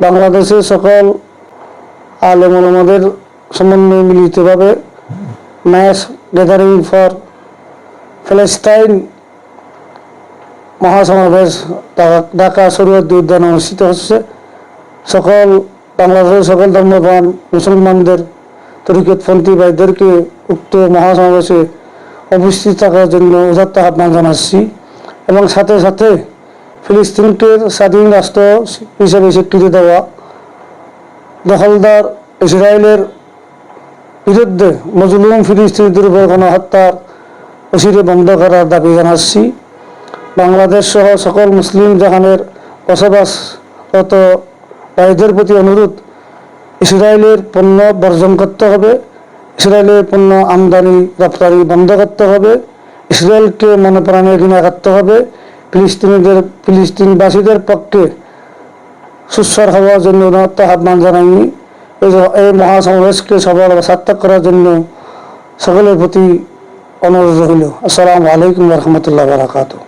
বাংলাদেশের সকল আলেম ওলামাদের সমন্বয়ে মিলিতভাবে ম্যাস গ্যাদারিং ফর প্যালেস্টাইন মহাসমাবেশ ঢাকা- শরীয়তী উদ্যানে অনুষ্ঠিত হচ্ছে। সকল বাংলাদেশের সকল ধর্মপ্রাণ মুসলমানদের তরিকতপন্থী ভাইদেরকে উক্ত মহাসমাবেশে উপস্থিত থাকার জন্য উদাত্ত আহ্বান জানাচ্ছি এবং সাথে সাথে ফিলিস্তিনকে স্বাধীন রাষ্ট্র হিসেবে স্বীকৃতি দেওয়া, দখলদার ইসরায়েলের বিরুদ্ধে মজলুম ফিলিস্তিনিদের উপর গণহত্যার অসিরে বন্ধ করার দাবি জানাচ্ছি। বাংলাদেশ সহ সকল মুসলিম জাহানের বসবাসরত ভাইদের প্রতি অনুরোধ, ইসরায়েলের পণ্য বর্জন করতে হবে, ইসরায়েলের পণ্য আমদানি, রপ্তানি বন্ধ করতে হবে, ইসরায়েলকে মনে প্রাণে ঘৃণা করতে হবে ফিলিস্তিনিদের, ফিলিস্তিনবাসীদের পক্ষে সুস্বর হওয়ার জন্য উদাত্ত আহ্বান জানাইনি এই মহাসমাবেশকে সবার সার্থক করার জন্য সকলের প্রতি অনুরোধ রইল। আসসালামু আলাইকুম রহমতুল্লাহ বারাকাতুহ।